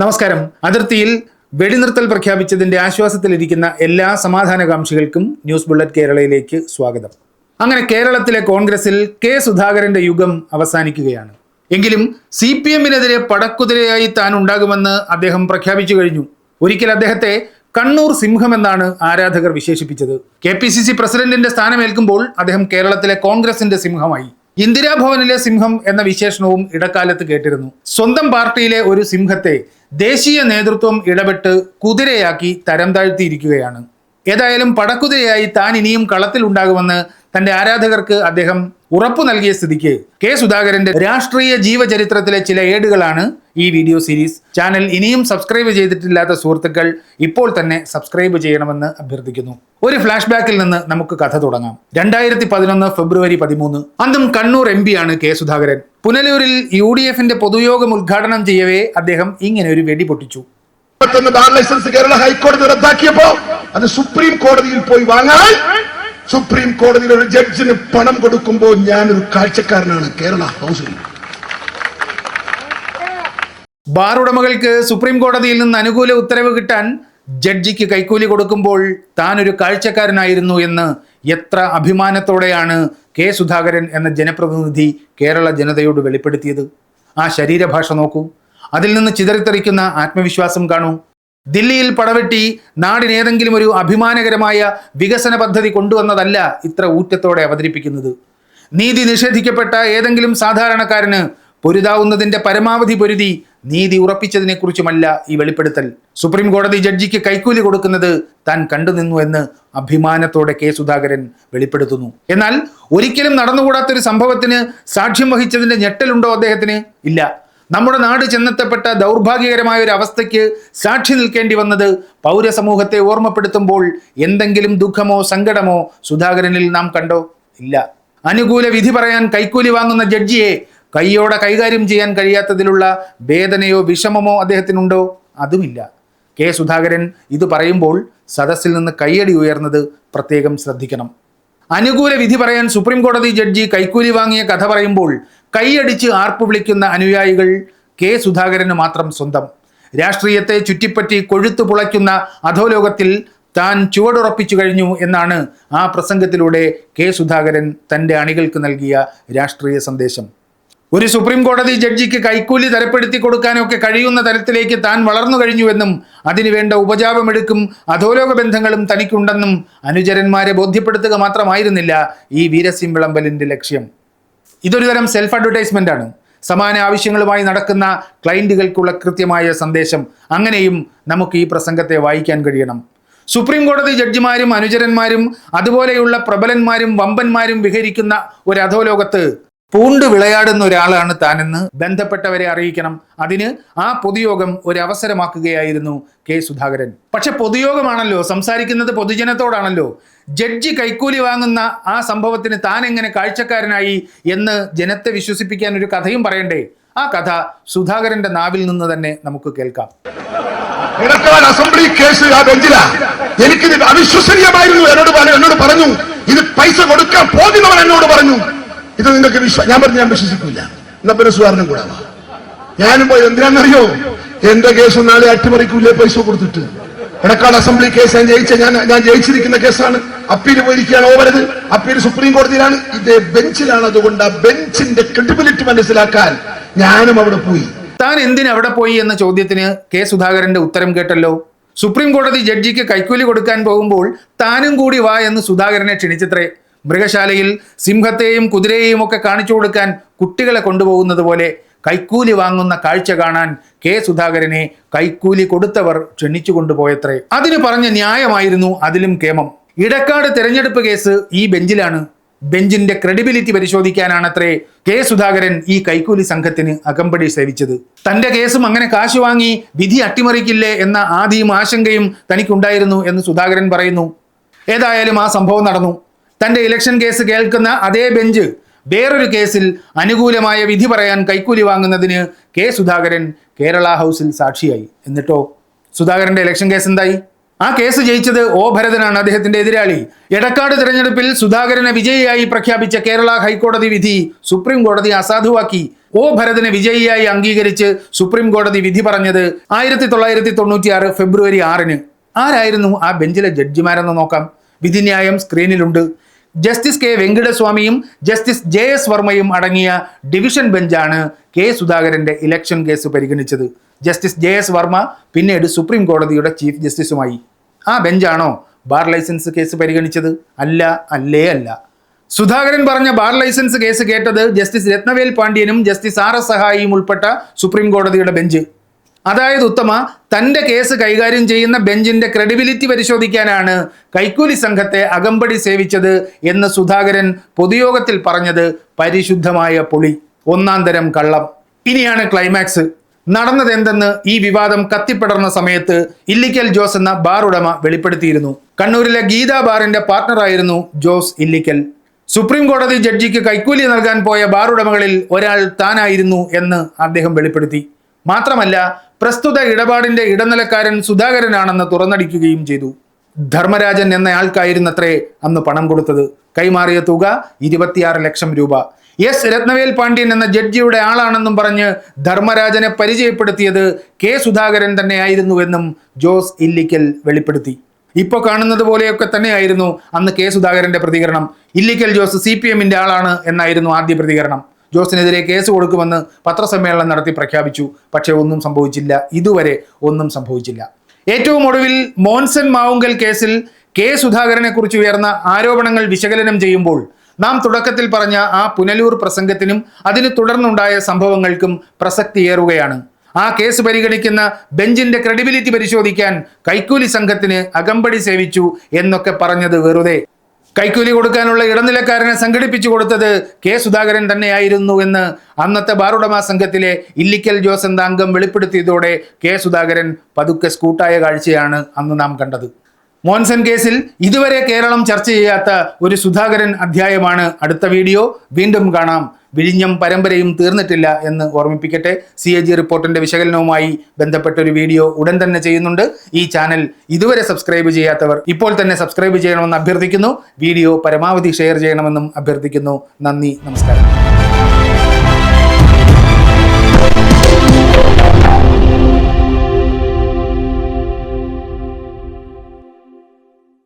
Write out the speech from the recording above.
നമസ്കാരം. അതിർത്തിയിൽ വെടിനിർത്തൽ പ്രഖ്യാപിച്ചതിന്റെ ആശ്വാസത്തിലിരിക്കുന്ന എല്ലാ സമാധാനകാംക്ഷികൾക്കും ന്യൂസ് ബുള്ളറ്റ് കേരളയിലേക്ക് സ്വാഗതം. അങ്ങനെ കേരളത്തിലെ കോൺഗ്രസിൽ കെ സുധാകരന്റെ യുഗം അവസാനിക്കുകയാണ്. എങ്കിലും സി പി എമ്മിനെതിരെ പടക്കുതിരയായി താൻ ഉണ്ടാകുമെന്ന് അദ്ദേഹം പ്രഖ്യാപിച്ചു കഴിഞ്ഞു. ഒരിക്കൽ അദ്ദേഹത്തെ കണ്ണൂർ സിംഹം എന്നാണ് ആരാധകർ വിശേഷിപ്പിച്ചത്. കെ പി സി സി പ്രസിഡന്റിന്റെ സ്ഥാനമേൽക്കുമ്പോൾ അദ്ദേഹം കേരളത്തിലെ കോൺഗ്രസിന്റെ സിംഹമായി. ഇന്ദിരാഭവനിലെ സിംഹം എന്ന വിശേഷണവും ഇടക്കാലത്ത് കേട്ടിരുന്നു. സ്വന്തം പാർട്ടിയിലെ ഒരു സിംഹത്തെ ദേശീയ നേതൃത്വം ഇടപെട്ട് കുതിരയാക്കി തരം താഴ്ത്തിയിരിക്കുകയാണ്. ഏതായാലും പടക്കുതിരയായി താൻ ഇനിയും കളത്തിലുണ്ടാകുമെന്ന് തന്റെ ആരാധകർക്ക് അദ്ദേഹം ഉറപ്പു നൽകിയ സ്ഥിതിക്ക് കെ സുധാകരന്റെ രാഷ്ട്രീയ ജീവചരിത്രത്തിലെ ചില ഏടുകളാണ് ഈ വീഡിയോ സീരീസ് ചാനൽ ഇനിയും സബ്സ്ക്രൈബ് ചെയ്തിട്ടില്ലാത്ത സുഹൃത്തുക്കൾ ഇപ്പോൾ തന്നെ സബ്സ്ക്രൈബ് ചെയ്യണമെന്ന് അഭ്യർത്ഥിക്കുന്നു. ഒരു ഫ്ലാഷ് ബാക്കിൽ നിന്ന് നമുക്ക് കഥ തുടങ്ങാം. രണ്ടായിരത്തി പതിനൊന്ന് ഫെബ്രുവരി പതിമൂന്ന്. അന്നും കണ്ണൂർ എം ആണ് കെ സുധാകരൻ. പുനലൂരിൽ യു ഡി എഫിന്റെ പൊതുയോഗം ഉദ്ഘാടനം ചെയ്യവേ അദ്ദേഹം ഇങ്ങനെ ഒരു വെടി പൊട്ടിച്ചു. ലൈസൻസ് കേരള ഹൈക്കോടതി റദ്ദാക്കിയപ്പോ അത് സുപ്രീം കോടതിയിൽ പോയി വാങ്ങാൻ സുപ്രീം കോടതിയിൽ ഒരു ജഡ്ജിന് പണം കൊടുക്കുമ്പോൾ ഞാനൊരു കാഴ്ചക്കാരനാണ് കേരള ഹൗസിൽ. ബാർ ഉടമകൾക്ക് സുപ്രീം കോടതിയിൽ നിന്ന് അനുകൂല ഉത്തരവ് കിട്ടാൻ ജഡ്ജിക്ക് കൈക്കൂലി കൊടുക്കുമ്പോൾ താൻ ഒരു കാഴ്ചക്കാരനായിരുന്നു എന്ന് എത്ര അഭിമാനത്തോടെയാണ് കെ സുധാകരൻ എന്ന ജനപ്രതിനിധി കേരള ജനതയോട് വെളിപ്പെടുത്തിയത്. ആ ശരീരഭാഷ നോക്കൂ. അതിൽ നിന്ന് ചിതറിത്തെറിക്കുന്ന ആത്മവിശ്വാസം കാണൂ. ദില്ലിയിൽ പടവെട്ടി നാടിനേതെങ്കിലും ഒരു അഭിമാനകരമായ വികസന പദ്ധതി കൊണ്ടുവന്നതല്ല ഇത്ര ഊറ്റത്തോടെ അവതരിപ്പിക്കുന്നത്. നീതി നിഷേധിക്കപ്പെട്ട ഏതെങ്കിലും സാധാരണക്കാരന് പൊരുതാവുന്നതിന്റെ പരമാവധി പൊരുതി നീതി ഉറപ്പിച്ചതിനെക്കുറിച്ചുമല്ല ഈ വെളിപ്പെടുത്തൽ. സുപ്രീം കോടതി ജഡ്ജിക്ക് കൈക്കൂലി കൊടുക്കുന്നത് താൻ കണ്ടുനിന്നു എന്ന് അഭിമാനത്തോടെ കെ സുധാകരൻ വെളിപ്പെടുത്തുന്നു. എന്നാൽ ഒരിക്കലും നടന്നുകൂടാത്തൊരു സംഭവത്തിന് സാക്ഷ്യം വഹിച്ചതിന്റെ ഞെട്ടലുണ്ടോ അദ്ദേഹത്തിന്? ഇല്ല. നമ്മുടെ നാട് ചെന്നെത്തപ്പെട്ട ദൗർഭാഗ്യകരമായ ഒരു അവസ്ഥയ്ക്ക് സാക്ഷി നിൽക്കേണ്ടി വന്നത് പൗരസമൂഹത്തെ ഓർമ്മപ്പെടുത്തുമ്പോൾ എന്തെങ്കിലും ദുഃഖമോ സങ്കടമോ സുധാകരനിൽ നാം കണ്ടോ? ഇല്ല. അനുകൂല വിധി പറയാൻ കൈക്കൂലി വാങ്ങുന്ന ജഡ്ജിയെ കൈയോടെ കൈകാര്യം ചെയ്യാൻ കഴിയാത്തതിലുള്ള വേദനയോ വിഷമമോ അദ്ദേഹത്തിനുണ്ടോ? അതുമില്ല. കെ സുധാകരൻ ഇത് പറയുമ്പോൾ സദസ്സിൽ നിന്ന് കൈയടി ഉയർന്നത് പ്രത്യേകം ശ്രദ്ധിക്കണം. അനുകൂല വിധി പറയാൻ സുപ്രീം കോടതി ജഡ്ജി കൈക്കൂലി വാങ്ങിയ കഥ പറയുമ്പോൾ കൈയടിച്ച് ആർപ്പ് വിളിക്കുന്ന അനുയായികൾ കെ സുധാകരന് മാത്രം സ്വന്തം. രാഷ്ട്രീയത്തെ ചുറ്റിപ്പറ്റി കൊഴുത്തു പുളയ്ക്കുന്ന അധോലോകത്തിൽ താൻ ചുവടുറപ്പിച്ചു കഴിഞ്ഞു എന്നാണ് ആ പ്രസംഗത്തിലൂടെ കെ സുധാകരൻ തന്റെ അണികൾക്ക് നൽകിയ രാഷ്ട്രീയ സന്ദേശം. ഒരു സുപ്രീം കോടതി ജഡ്ജിക്ക് കൈക്കൂലി തരപ്പെടുത്തി കൊടുക്കാനൊക്കെ കഴിയുന്ന തരത്തിലേക്ക് താൻ വളർന്നു കഴിഞ്ഞുവെന്നും അതിനുവേണ്ട ഉപജാപമെടുക്കും അധോലോക ബന്ധങ്ങളും തനിക്കുണ്ടെന്നും അനുചരന്മാരെ ബോധ്യപ്പെടുത്തുക മാത്രമായിരുന്നില്ല ഈ വീരസിം വിളമ്പലിന്റെ ലക്ഷ്യം. ഇതൊരു തരം സെൽഫ് അഡ്വർടൈസ്മെന്റ് ആണ്. സമാന ആവശ്യങ്ങളുമായി നടക്കുന്ന ക്ലയന്റുകൾക്കുള്ള കൃത്യമായ സന്ദേശം. അങ്ങനെയും നമുക്ക് ഈ പ്രസംഗത്തെ വായിക്കാൻ കഴിയണം. സുപ്രീം കോടതി ജഡ്ജിമാരും അനുചരന്മാരും അതുപോലെയുള്ള പ്രബലന്മാരും വമ്പന്മാരും വിഹരിക്കുന്ന ഒരു അധോലോകത്ത് പൂണ്ട് വിളയാടുന്ന ഒരാളാണ് താനെന്ന് ബന്ധപ്പെട്ടവരെ അറിയിക്കണം. അതിന് ആ പൊതുയോഗം ഒരു അവസരമാക്കുകയായിരുന്നു കെ സുധാകരൻ. പക്ഷെ പൊതുയോഗമാണല്ലോ സംസാരിക്കുന്നത് പൊതുജനത്തോടാണല്ലോ. ജഡ്ജി കൈക്കൂലി വാങ്ങുന്ന ആ സംഭവത്തിന് താൻ എങ്ങനെ കാഴ്ചക്കാരനായി എന്ന് ജനത്തെ വിശ്വസിപ്പിക്കാൻ ഒരു കഥയും പറയണ്ടേ? ആ കഥ സുധാകരന്റെ നാവിൽ നിന്ന് തന്നെ നമുക്ക് കേൾക്കാം. അസംബ്ലി കേസ് ആ ബെഞ്ചിലാ. എനിക്കിത് അവിശ്വസനീയമായിരുന്നു. എന്നോട് എന്നോട് പറഞ്ഞു. ഇത് പൈസ കൊടുക്കാൻ പോകുന്നവൻ എന്നോട് പറഞ്ഞു. ഇത് നിങ്ങൾക്ക് വിശ്വാസം ഞാൻ പറഞ്ഞു ഞാൻ വിശ്വസിക്കില്ല എന്നാ പിന്നെ സുധാരണം കൂടെ വാ. ഞാനും പോയി എന്തിനാണെന്നറിയോ? എന്റെ കേസ് നാളെ അട്ടിമറിക്കൂലേ പൈസ കൊടുത്തിട്ട്. ഇടക്കാട് അസംബ്ലി കേസ് ഞാൻ ജയിച്ച ഞാൻ ഞാൻ ജയിച്ചിരിക്കുന്ന കേസാണ്. അപ്പീൽ പോയിരിക്കുകയാണ് ഓവരത്. അപ്പീൽ സുപ്രീം കോടതിയിലാണ്. ഇതേ ബെഞ്ചിലാണ്. അതുകൊണ്ട് ആ ബെഞ്ചിന്റെ ക്രെഡിബിലിറ്റി മനസ്സിലാക്കാൻ ഞാനും അവിടെ പോയി. താൻ എന്തിനു അവിടെ പോയി എന്ന ചോദ്യത്തിന് കെ സുധാകരന്റെ ഉത്തരം കേട്ടല്ലോ. സുപ്രീം കോടതി ജഡ്ജിക്ക് കൈക്കൂലി കൊടുക്കാൻ പോകുമ്പോൾ താനും കൂടി വാ എന്ന് സുധാകരനെ ക്ഷണിച്ചത്രേ. മൃഗശാലയിൽ സിംഹത്തെയും കുതിരയെയും ഒക്കെ കാണിച്ചു കൊടുക്കാൻ കുട്ടികളെ കൊണ്ടുപോകുന്നത് പോലെ കൈക്കൂലി വാങ്ങുന്ന കാഴ്ച കാണാൻ കെ സുധാകരനെ കൈക്കൂലി കൊടുത്തവർ ക്ഷണിച്ചു കൊണ്ടുപോയത്രേ. അതിന് പറഞ്ഞ ന്യായമായിരുന്നു അതിലും കേമം. ഇടക്കാട് തെരഞ്ഞെടുപ്പ് കേസ് ഈ ബെഞ്ചിലാണ്. ബെഞ്ചിന്റെ ക്രെഡിബിലിറ്റി പരിശോധിക്കാനാണത്രേ കെ സുധാകരൻ ഈ കൈക്കൂലി സംഘത്തിന് അകമ്പടി സേവിച്ചത്. തന്റെ കേസും അങ്ങനെ കാശ് വാങ്ങി വിധി അട്ടിമറിക്കില്ലേ എന്ന ആദിയും ആശങ്കയും തനിക്കുണ്ടായിരുന്നു എന്ന് സുധാകരൻ പറയുന്നു. ഏതായാലും ആ സംഭവം നടന്നു. തന്റെ ഇലക്ഷൻ കേസ് കേൾക്കുന്ന അതേ ബെഞ്ച് വേറൊരു കേസിൽ അനുകൂലമായ വിധി പറയാൻ കൈക്കൂലി വാങ്ങുന്നതിന് കെ സുധാകരൻ കേരള ഹൗസിൽ സാക്ഷിയായി. എന്നിട്ടോ? സുധാകരന്റെ ഇലക്ഷൻ കേസ് എന്തായി? ആ കേസ് ജയിച്ചത് ഒ ഭരതനാണ് അദ്ദേഹത്തിന്റെ എതിരാളി. എടക്കാട് തിരഞ്ഞെടുപ്പിൽ സുധാകരനെ വിജയിയായി പ്രഖ്യാപിച്ച കേരള ഹൈക്കോടതി വിധി സുപ്രീം കോടതി അസാധുവാക്കി. ഒ ഭരതനെ വിജയിയായി അംഗീകരിച്ച് സുപ്രീം കോടതി വിധി പറഞ്ഞത് ആയിരത്തി തൊള്ളായിരത്തി തൊണ്ണൂറ്റിയാറ് ഫെബ്രുവരി ആറിന്. ആരായിരുന്നു ആ ബെഞ്ചിലെ ജഡ്ജിമാരെന്ന് നോക്കാം. വിധിന്യായം സ്ക്രീനിലുണ്ട് ജസ്റ്റിസ് കെ വെങ്കടസ്വാമിയും ജസ്റ്റിസ് ജെ എസ് വർമ്മയും അടങ്ങിയ ഡിവിഷൻ ബെഞ്ചാണ് കെ സുധാകരന്റെ ഇലക്ഷൻ കേസ് പരിഗണിച്ചത്. ജസ്റ്റിസ് ജെ എസ് വർമ്മ പിന്നീട് സുപ്രീം കോടതിയുടെ ചീഫ് ജസ്റ്റിസുമായി. ആ ബെഞ്ചാണോ ബാർ ലൈസൻസ് കേസ് പരിഗണിച്ചത്? അല്ല അല്ലേ അല്ല. സുധാകരൻ പറഞ്ഞ ബാർ ലൈസൻസ് കേസ് കേട്ടത് ജസ്റ്റിസ് രത്നവേൽ പാണ്ഡ്യനും ജസ്റ്റിസ് ആർ എസ് സഹായിയും ഉൾപ്പെട്ട സുപ്രീം കോടതിയുടെ ബെഞ്ച്. അതായത് ഉത്തമ തന്റെ കേസ് കൈകാര്യം ചെയ്യുന്ന ബെഞ്ചിന്റെ ക്രെഡിബിലിറ്റി പരിശോധിക്കാനാണ് കൈക്കൂലി സംഘത്തെ അകമ്പടി സേവിച്ചത് എന്ന് സുധാകരൻ പൊതുയോഗത്തിൽ പറഞ്ഞത് പരിശുദ്ധമായ പൊളി. ഒന്നാം തരം കള്ളം. ഇനിയാണ് ക്ലൈമാക്സ് നടന്നത് എന്തെന്ന് ഈ വിവാദം കത്തിപ്പടർന്ന സമയത്ത് ഇല്ലിക്കൽ ജോസ് എന്ന ബാർ ഉടമ വെളിപ്പെടുത്തിയിരുന്നു. കണ്ണൂരിലെ ഗീതാ ബാറിന്റെ പാർട്ണറായിരുന്നു ജോസ് ഇല്ലിക്കൽ. സുപ്രീം കോടതി ജഡ്ജിക്ക് കൈക്കൂലി നൽകാൻ പോയ ബാർ ഉടമകളിൽ ഒരാൾ താനായിരുന്നു എന്ന് അദ്ദേഹം വെളിപ്പെടുത്തി. മാത്രമല്ല പ്രസ്തുത ഇടപാടിന്റെ ഇടനിലക്കാരൻ സുധാകരനാണെന്ന് തുറന്നടിക്കുകയും ചെയ്തു. ധർമ്മരാജൻ എന്നയാൾക്കായിരുന്നത്രേ അന്ന് പണം കൊടുത്തത്. കൈമാറിയ തുക ഇരുപത്തിയാറ് ലക്ഷം രൂപ. എസ്. രത്നവേൽ പാണ്ഡ്യൻ എന്ന ജഡ്ജിയുടെ ആളാണെന്നും പറഞ്ഞ് ധർമ്മരാജനെ പരിചയപ്പെടുത്തിയത് കെ. സുധാകരൻ തന്നെയായിരുന്നുവെന്നും ജോസ് ഇല്ലിക്കൽ വെളിപ്പെടുത്തി. ഇപ്പോൾ കാണുന്നത് പോലെയൊക്കെ തന്നെയായിരുന്നു അന്ന് കെ. സുധാകരന്റെ പ്രതികരണം. ഇല്ലിക്കൽ ജോസ് സി പി ആളാണ് എന്നായിരുന്നു ആദ്യ പ്രതികരണം. ജോസിനെതിരെ കേസ് കൊടുക്കുമെന്ന് പത്രസമ്മേളനം നടത്തി പ്രഖ്യാപിച്ചു. പക്ഷേ ഒന്നും സംഭവിച്ചില്ല. ഇതുവരെ ഒന്നും സംഭവിച്ചില്ല. ഏറ്റവും ഒടുവിൽ മോൻസൺ മാവുങ്കൽ കേസിൽ കെ സുധാകരനെ കുറിച്ച് ഉയർന്ന ആരോപണങ്ങൾ വിശകലനം ചെയ്യുമ്പോൾ നാം തുടക്കത്തിൽ പറഞ്ഞ ആ പുനലൂർ പ്രസംഗത്തിനും അതിന് തുടർന്നുണ്ടായ സംഭവങ്ങൾക്കും പ്രസക്തിയേറുകയാണ്. ആ കേസ് പരിഗണിക്കുന്ന ബെഞ്ചിന്റെ ക്രെഡിബിലിറ്റി പരിശോധിക്കാൻ കൈക്കൂലി സംഘത്തിന് അകമ്പടി സേവിച്ചു എന്നൊക്കെ പറഞ്ഞത് വെറുതെ. കൈക്കൂലി കൊടുക്കാനുള്ള ഇടനിലക്കാരനെ സംഘടിപ്പിച്ചു കൊടുത്തത് കെ സുധാകരൻ തന്നെയായിരുന്നു എന്ന് അന്നത്തെ ബാറുടമ സംഘത്തിലെ ഇല്ലിക്കൽ ജോസ് എന്ന അംഗം വെളിപ്പെടുത്തിയതോടെ കെ സുധാകരൻ പതുക്കെ സ്കൂട്ടായ കാഴ്ചയാണ് അന്ന് നാം കണ്ടത്. മോൻസൺ കേസിൽ ഇതുവരെ കേരളം ചർച്ച ചെയ്യാത്ത ഒരു സുധാകരൻ അധ്യായമാണ് അടുത്ത വീഡിയോ. വീണ്ടും കാണാം. വിഴിഞ്ഞം പരമ്പരയും തീർന്നിട്ടില്ല എന്ന് ഓർമ്മിപ്പിക്കട്ടെ. സി എ ജി റിപ്പോർട്ടിന്റെ വിശകലനവുമായി ബന്ധപ്പെട്ട ഒരു വീഡിയോ ഉടൻ തന്നെ ചെയ്യുന്നുണ്ട്. ഈ ചാനൽ ഇതുവരെ സബ്സ്ക്രൈബ് ചെയ്യാത്തവർ ഇപ്പോൾ തന്നെ സബ്സ്ക്രൈബ് ചെയ്യണമെന്ന് അഭ്യർത്ഥിക്കുന്നു. വീഡിയോ പരമാവധി ഷെയർ ചെയ്യണമെന്നും അഭ്യർത്ഥിക്കുന്നു. നന്ദി നമസ്കാരം.